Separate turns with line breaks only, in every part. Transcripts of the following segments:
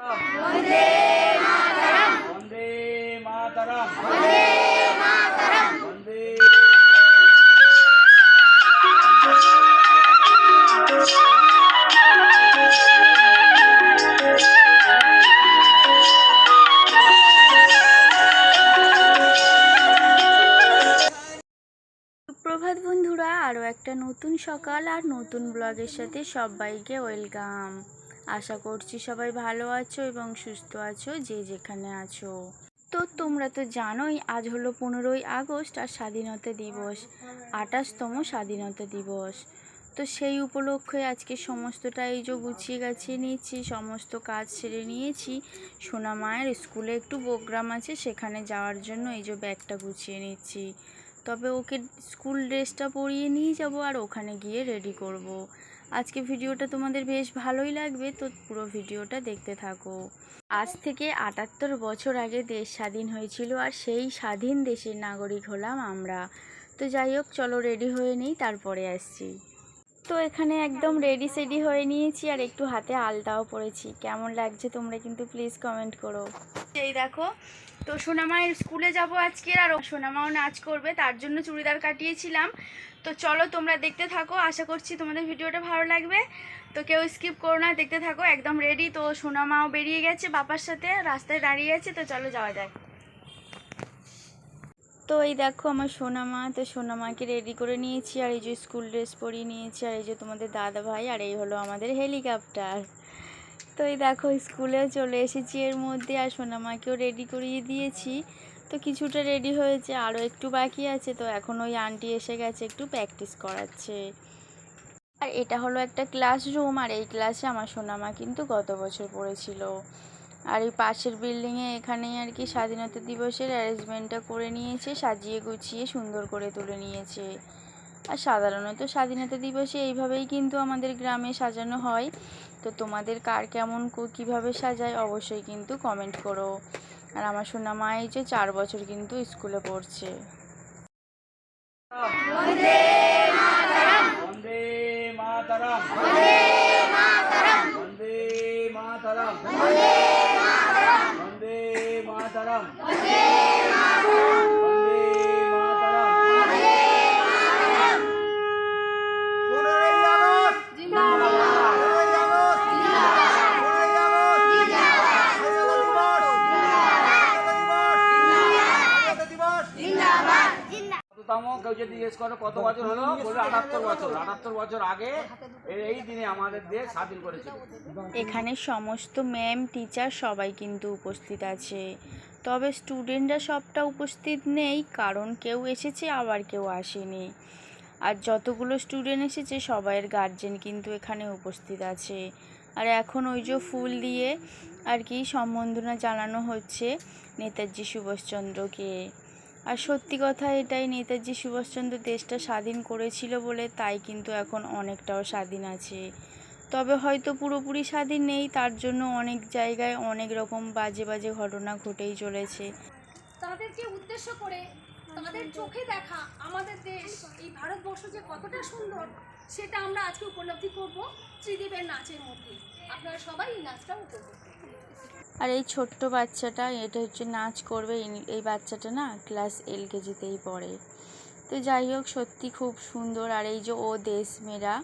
বন্দে মাতরম বন্দে মাতরম
সুপ্রভাত বন্ধুরা, আরও একটা নতুন সকাল আর নতুন ব্লগের সাথে সবাইকে ওয়েলকাম আশা করছি সবাই ভালো আছো এবং সুস্থ আছো, যে যেখানে আছো। তো তোমরা তো জানোই, আজ হলো পনেরোই আগস্ট আর স্বাধীনতা দিবস, আঠাশতম স্বাধীনতা দিবস। তো সেই উপলক্ষে আজকে সমস্তটা এই যে গুছিয়ে গাছিয়ে নিয়েছি সমস্ত কাজ সেরে নিয়েছি। সোনা মায়ের স্কুলে একটু প্রোগ্রাম আছে, সেখানে যাওয়ার জন্য এই যে ব্যাগটা গুছিয়ে নিচ্ছি। তবে ওকে স্কুল ড্রেসটা পরিয়ে নিয়ে যাব আর ওখানে গিয়ে রেডি করব। আজকে ভিডিওটা তোমাদের বেশ ভালোই লাগবে, তো পুরো ভিডিওটা দেখতে থাকো। আজ থেকে আটাত্তর বছর আগে দেশ স্বাধীন হয়েছিল আর সেই স্বাধীন দেশের নাগরিক হলাম আমরা। তো যাই হোক, চলো রেডি হয়ে নিই, তারপরে আসছি। তো এখানে একদম রেডি সেডি হয়ে নিয়েছি আর একটু হাতে আলতাও পরেছি। কেমন লাগছে তোমরা কিন্তু প্লিজ কমেন্ট করো। এই দেখো তো সোনামায়ের স্কুলে যাব আজকে আর সোনামাও নাচ করবে, তার জন্য চুড়িদার কাটিয়েছিলাম। তো চলো তোমরা দেখতে থাকো, আশা করছি তোমাদের ভিডিওটা ভালো লাগবে। তো কেউ স্কিপ করো না, দেখতে থাকো, একদম রেডি তো সোনামাও বেরিয়ে গেছে বাবার সাথে, রাস্তায় দাঁড়িয়ে আছে, তো চলো যাওয়া যাক। তো এই দেখো আমার সোনামা, তো সোনামাকে রেডি করে নিয়েছি, আর এই যে স্কুল ড্রেস পরিয়ে নিয়েছি, আর এই যে তোমাদের দাদা ভাই আর এই হলো আমাদের হেলিকপ্টার তো এই দেখো, স্কুলে চলে এসেছি এর মধ্যে, আর সোনামাকেও রেডি করিয়ে দিয়েছি। তো কিছুটা রেডি হয়েছে আরও একটু বাকি আছে, তো এখন ওই আন্টি এসে গেছে একটু প্র্যাকটিস করাচ্ছে। আর এটা হলো একটা ক্লাসরুম আর এই ক্লাসে আমার সোনামা কিন্তু গত বছর পড়েছিল। আর এই পাশের বিল্ডিংয়ে এখানেই আর কি স্বাধীনতা দিবসের অ্যারেঞ্জমেন্টটা করে নিয়েছে, সাজিয়ে গুছিয়ে সুন্দর করে তুলে নিয়েছে। আর সাধারণত স্বাধীনতা দিবসে এইভাবেই কিন্তু আমাদের গ্রামে সাজানো হয়। তো তোমাদের কার কেমন কীভাবে সাজায় অবশ্যই কিন্তু কমেন্ট করো। আর আমার সোনামা এই যে চার বছর কিন্তু স্কুলে পড়ছে।
মাতারাম। যদি জিজ্ঞেস করো কত বছর হলো? বলবে আটাত্তর বছর। আটাত্তর বছর আগে এই- দিনে আমাদের দেশ স্বাধীন করেছিল।
এখানে সমস্ত ম্যাম টিচার সবাই কিন্তু উপস্থিত আছে। তবে স্টুডেন্টরা সবটা উপস্থিত নেই কারণ কেউ এসেছে আবার কেউ আসেনি। আর যতগুলো স্টুডেন্ট এসেছে সবাইয়ের গার্জেন কিন্তু এখানে উপস্থিত আছে। আর এখন ওই যে ফুল দিয়ে আর কি সম্বন্ধনা জানানো হচ্ছে নেতাজি সুভাষচন্দ্রকে। আর সত্যি কথা এটাই, নেতাজি সুভাষচন্দ্র দেশটা স্বাধীন করেছিল বলে তাই কিন্তু এখন অনেকটাও স্বাধীন আছে। তবে হয়তো পুরোপুরি স্বাধীন নেই, তার জন্য অনেক জায়গায় অনেক রকম বাজে বাজে ঘটনা ঘটেই চলেছে।
তাদেরকে উদ্দেশ্য করে, তাদের চোখে দেখা আমাদের দেশ, এই ভারতবর্ষ যে কতটা সুন্দর, সেটা আমরা আজকে উপলব্ধি করব ত্রিদেবের নাচের মধ্যে। আপনারা সবাই এই নাচটা উপভোগ।
আর এই ছোট্ট বাচ্চাটা, এটা হচ্ছে নাচ করবে এই- বাচ্চাটা না ক্লাস এল কেজিতেই পড়ে। তো যাই হোক, সত্যি খুব সুন্দর। আর এই যে ও দেশ মেরা,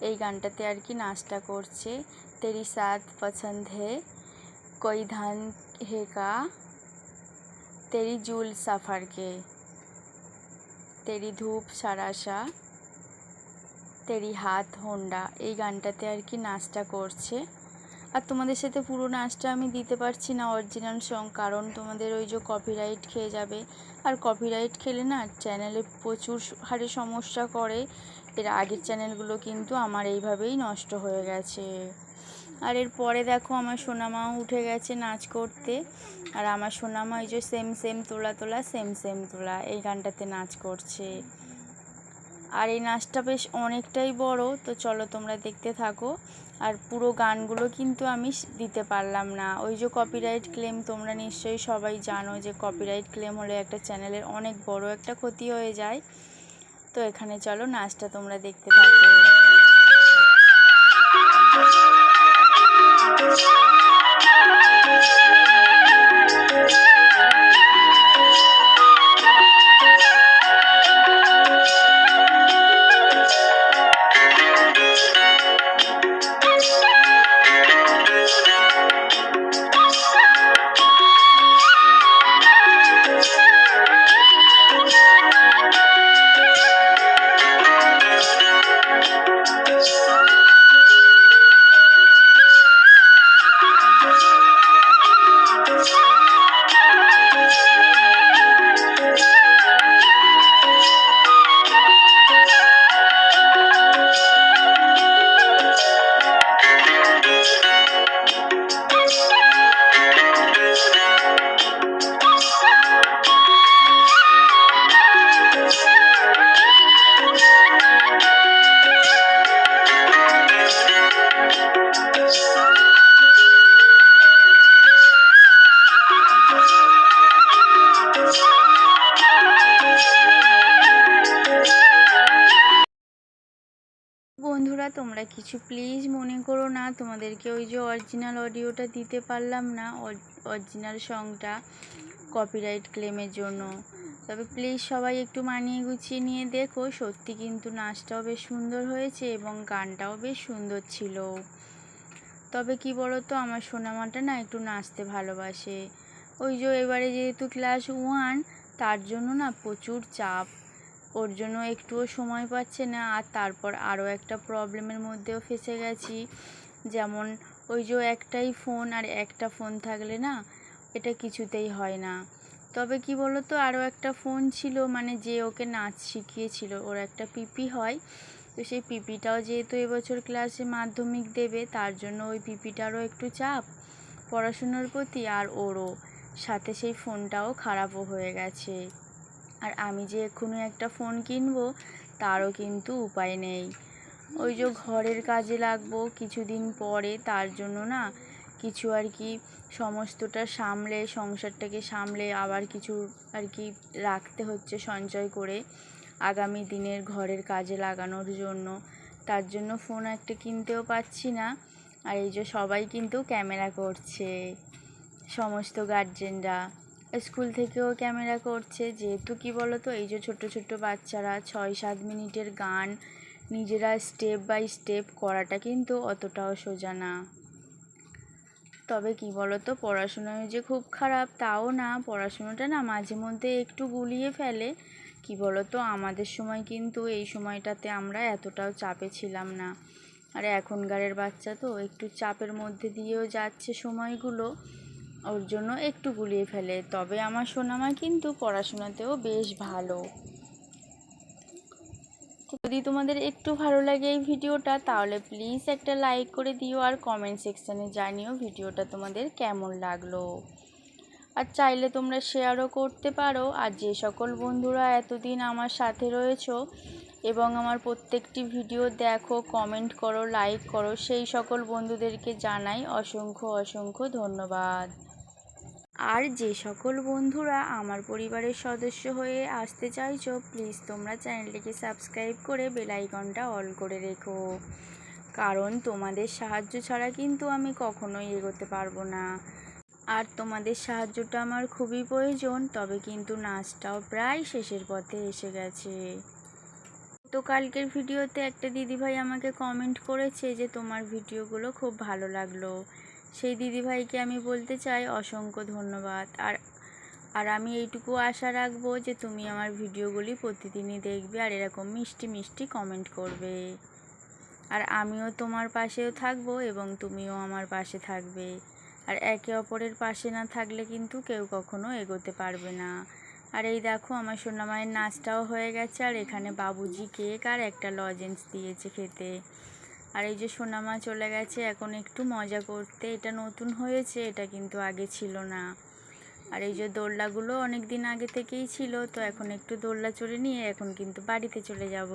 এই গানটাতে আর কি নাচটা করছে। তেরি সাথ পছন্দ হে, কই ধান হে কা, তেরি জুল সাফারকে তেরি ধূপ সারাসা তেরি হাত হোন্ডা। এই গানটাতে আর কি নাচটা করছে। আর তোমাদের সাথে পুরো নাচটা আমি দিতে পারছি না অরিজিনাল সং কারণ তোমাদের ওই যে কপিরাইট খেয়ে যাবে। আর কপিরাইট খেলে না চ্যানেলে প্রচুর হারে সমস্যা করে। এর আগের চ্যানেলগুলো কিন্তু আমার এইভাবেই নষ্ট হয়ে গেছে। আর এর পরে দেখো আমার সোনামাও উঠে গেছে নাচ করতে। আর আমার সোনামা ওই যে সেম সেম তোলা তোলা সেম সেম তোলা এই গানটাতে নাচ করছে। আর এই নাচটা বেশ অনেকটাই বড়, তো চলো তোমরা দেখতে থাকো। আর পুরো গানগুলো কিন্তু আমি দিতে পারলাম না। ওই যে কপিরাইট ক্লেম তোমরা নিশ্চয়ই সবাই জানো যে কপিরাইট ক্লেম হলে একটা চ্যানেলের অনেক বড় একটা ক্ষতি হয়ে যায়। তো এখানে চলো নাচটা তোমরা দেখতে থাকো। তোমরা কিছু প্লিজ মনে করো না। তোমাদেরকে ওই যে অরিজিনাল অডিওটা দিতে পারলাম না অরিজিনাল সংটা কপিরাইট ক্লেমের জন্য। তবে প্লিজ সবাই একটু মানিয়ে গুছিয়ে নিয়ে দেখো, সত্যি কিন্তু নাচটাও বেশ সুন্দর হয়েছে এবং গানটাও বেশ সুন্দর ছিল। তবে কি বলো তো আমার সোনামাটা না একটু নাচতে ভালোবাসে। ওই যে এবারে যেহেতু ক্লাস ওয়ান তার জন্য না প্রচুর চাপ। ওর জন্য একটুও সময় পাচ্ছে না, আর তারপর আরও একটা প্রবলেমের মধ্যেও ফেসে গেছি। যেমন ওই যে একটাই ফোন আর একটা ফোন থাকলে না, এটা কিছুতেই হয় না। তবে কি বলো তো আরও একটা ফোন ছিল মানে যে ওকে নাচ শিখিয়েছিল, ওর একটা পিপি হয়। তো সেই পিপিটাও যেহেতু এবছর ক্লাসে মাধ্যমিক দেবে, তার জন্য ওই পিপিটারও একটু চাপ পড়াশুনোর প্রতি আর ওরও। সাথে সেই ফোনটাও খারাপও হয়ে গেছে। আর আমি যে এক্ষুনি একটা ফোন কিনবো, তারও কিন্তু উপায় নেই। ওই যে ঘরের কাজে লাগবো কিছুদিন পরে, তার জন্য না কিছু আর কি সমস্তটা সামলে, সংসারটাকে সামলে আবার কিছু আর কি রাখতে হচ্ছে সঞ্চয় করে আগামী দিনের ঘরের কাজে লাগানোর জন্য। তার জন্য ফোন একটা কিনতেও পাচ্ছি না। আর এই যে সবাই কিন্তু ক্যামেরা করছে, সমস্ত গার্জেনরা স্কুল থেকেও ক্যামেরা করছে, যেহেতু কি বলো তো এই যে ছোট ছোট বাচ্চারা ছয় সাত মিনিটের গান, নিজেরা স্টেপ বাই স্টেপ করাটা কিন্তু অতটাও সোজা না। তবে কি বলো তো পড়াশোনায় যে খুব খারাপ তাও না, পড়াশোনাটা না মাঝে মধ্যে একটু গুলিয়ে ফেলে। কি বলো তো আমাদের সময় কিন্তু এই সময়টাতে আমরা এতটাও চাপে ছিলাম না। আর এখনকারের বাচ্চা তো একটু চাপের মধ্যে দিয়েও যাচ্ছে সময়গুলো। ওর জন্য একটু গুলিয়ে ফেলে। তবে আমার সোনামা কিন্তু পড়াশোনাতেও বেশ ভালো। যদি তোমাদের একটু ভালো লাগে এই ভিডিওটা, তাহলে প্লিজ একটা লাইক করে দিও আর কমেন্ট সেকশানে জানিও ভিডিওটা তোমাদের কেমন লাগল। আর চাইলে তোমরা শেয়ারও করতে পারো। আর যে সকল বন্ধুরা এতদিন আমার সাথে রয়েছো এবং আমার প্রত্যেকটি ভিডিও দেখো কমেন্ট করো লাইক করো, সেই সকল বন্ধুদেরকে জানাই অসংখ্য অসংখ্য ধন্যবাদ। আর যে সকল বন্ধুরা আমার পরিবারের সদস্য হয়ে আসতে চাইছো প্লিজ তোমরা চ্যানেলটিকে সাবস্ক্রাইব করে বেল আইকনটা অল করে রেখো। কারণ তোমাদের সাহায্য ছাড়া কিন্তু আমি কখনোই এগোতে পারব না। আর তোমাদের সাহায্যটা আমার খুবই প্রয়োজন, তবে কিন্তু নাচটাও প্রায় শেষের পথে এসে গেছে। তো কালকের ভিডিওতে একটা দিদিভাই আমাকে কমেন্ট করেছে যে তোমার ভিডিওগুলো খুব ভালো লাগল। সেই দিদিভাইকে আমি বলতে চাই অসংখ্য ধন্যবাদ। আর আর আমি এইটুকু আশা রাখব যে তুমি আমার ভিডিওগুলি প্রতিদিনই দেখবে আর এরকম মিষ্টি মিষ্টি কমেন্ট করবে। আর আমিও তোমার পাশেও থাকব এবং তুমিও আমার পাশে থাকবে। আর একে অপরের পাশে না থাকলে কিন্তু কেউ কখনো এগোতে পারবে না। আর এই দেখো, আমার সোনামায়ের নাচটাও হয়ে গেছে, আর এখানে বাবুজি কেক আর একটা লজেন্স দিয়েছে খেতে। আর এই যে সোনামা চলে গেছে, এখন একটু মজা করতে। এটা নতুন হয়েছে, এটা কিন্তু আগে ছিল না। আর এই যে দোলনাগুলো অনেক দিন আগে থেকেই ছিল, তো এখন একটু দোলনা চড়ে নিয়ে এখন কিন্তু বাড়িতে চলে যাব।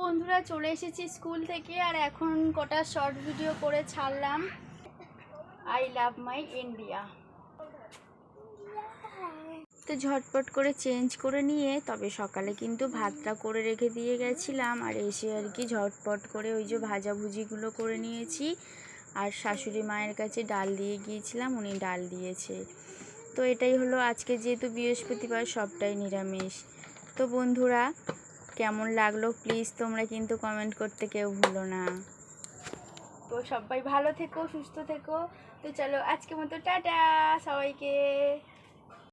বন্ধুরা, চলে এসেছি স্কুল থেকে, আর এখন কটা শর্ট ভিডিও করে ছাড়লাম। আই লাভ মাই ইন্ডিয়া তো ঝটপট করে চেঞ্জ করে নিয়ে তবে সকালে কিন্তু ভাতটা করে রেখে দিয়ে গেছিলাম। আর এসে আর কি ঝটপট করে ওই যে ভাজাভুজিগুলো করে নিয়েছি। আর শাশুড়ি মায়ের কাছে ডাল দিয়ে গিয়েছিলাম, উনি ডাল দিয়েছে। তো এটাই হলো আজকে যেহেতু বৃহস্পতিবার, সবটাই নিরামিষ। তো বন্ধুরা, কেমন লাগল? প্লিজ তোমরা কিন্তু কমেন্ট করতে কেউ ভুলো না। তো সবাই ভালো থেকো, সুস্থ থেকো। তো চলো আজকে মতো, টাটা সবাইকে।